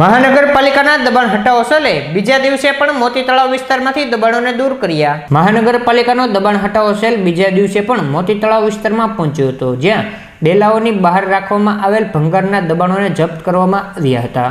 મહાનગરપાલિકાના દબાણ હટાવો સલે. બીજા દિવસે પણ મોતી તળાવ વિસ્તારમાંથી દબાણોને દૂર કર્યા. મહાનગરપાલિકાનો દબાણ હટાવો સેલ. બીજા દિવસે પણ મોતી તળાવ વિસ્તારમાં પહોંચ્યો હતો, જ્યાં ડેલાઓની બહાર રાખવામાં આવેલ ભંગારના દબાણોને જપ્ત કરવામાં આવ્યા હતા.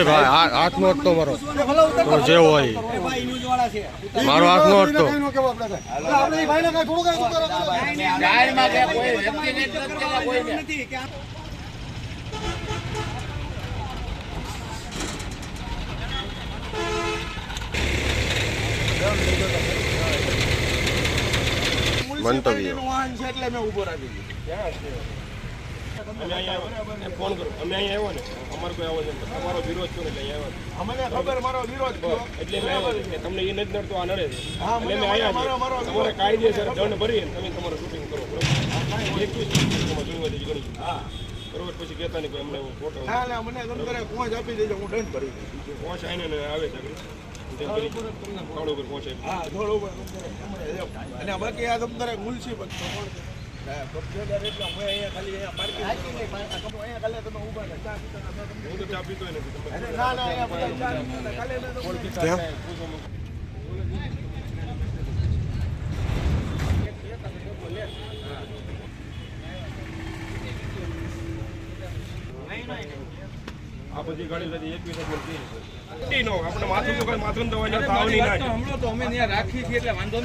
ભાઈ આ હાથ નો હતો મારો જે હોય. મારો હાથ નો હતો અમે અહીંયા આવ્યા એમ ફોન કરો અમે અહીંયા આવ્યા ને અમારો કોઈ આવો છે તમારો વિરોધ થયો એટલે અહીંયા અમને ખબર મારો વિરોધ એટલે મેં તમને એ નથી નડતો આ નડે છે. અમે આવ્યા મારો- મારો તમારે કાયદેસર દંડ ભરી તમે તમારું શૂટિંગ કરો બરોબર? એકવીસ હા. બરોબર પછી કહેતા નહીં અમને ફોટો ના ના મને તમે કરે આપી દેજો હું દંડ ભરી દઈશ. આવીને આવે છે અને બાકી આ તમ તારે મુલસી પણ તો કોણ છે? હા, કબજેદાર આ બધી ગાડી લઈ એકવીસ જ મળતી આપણે માથું માથું દવા તાવની ના હમણાં તો અમે ત્યાં રાખી છીએ, એટલે વાંધો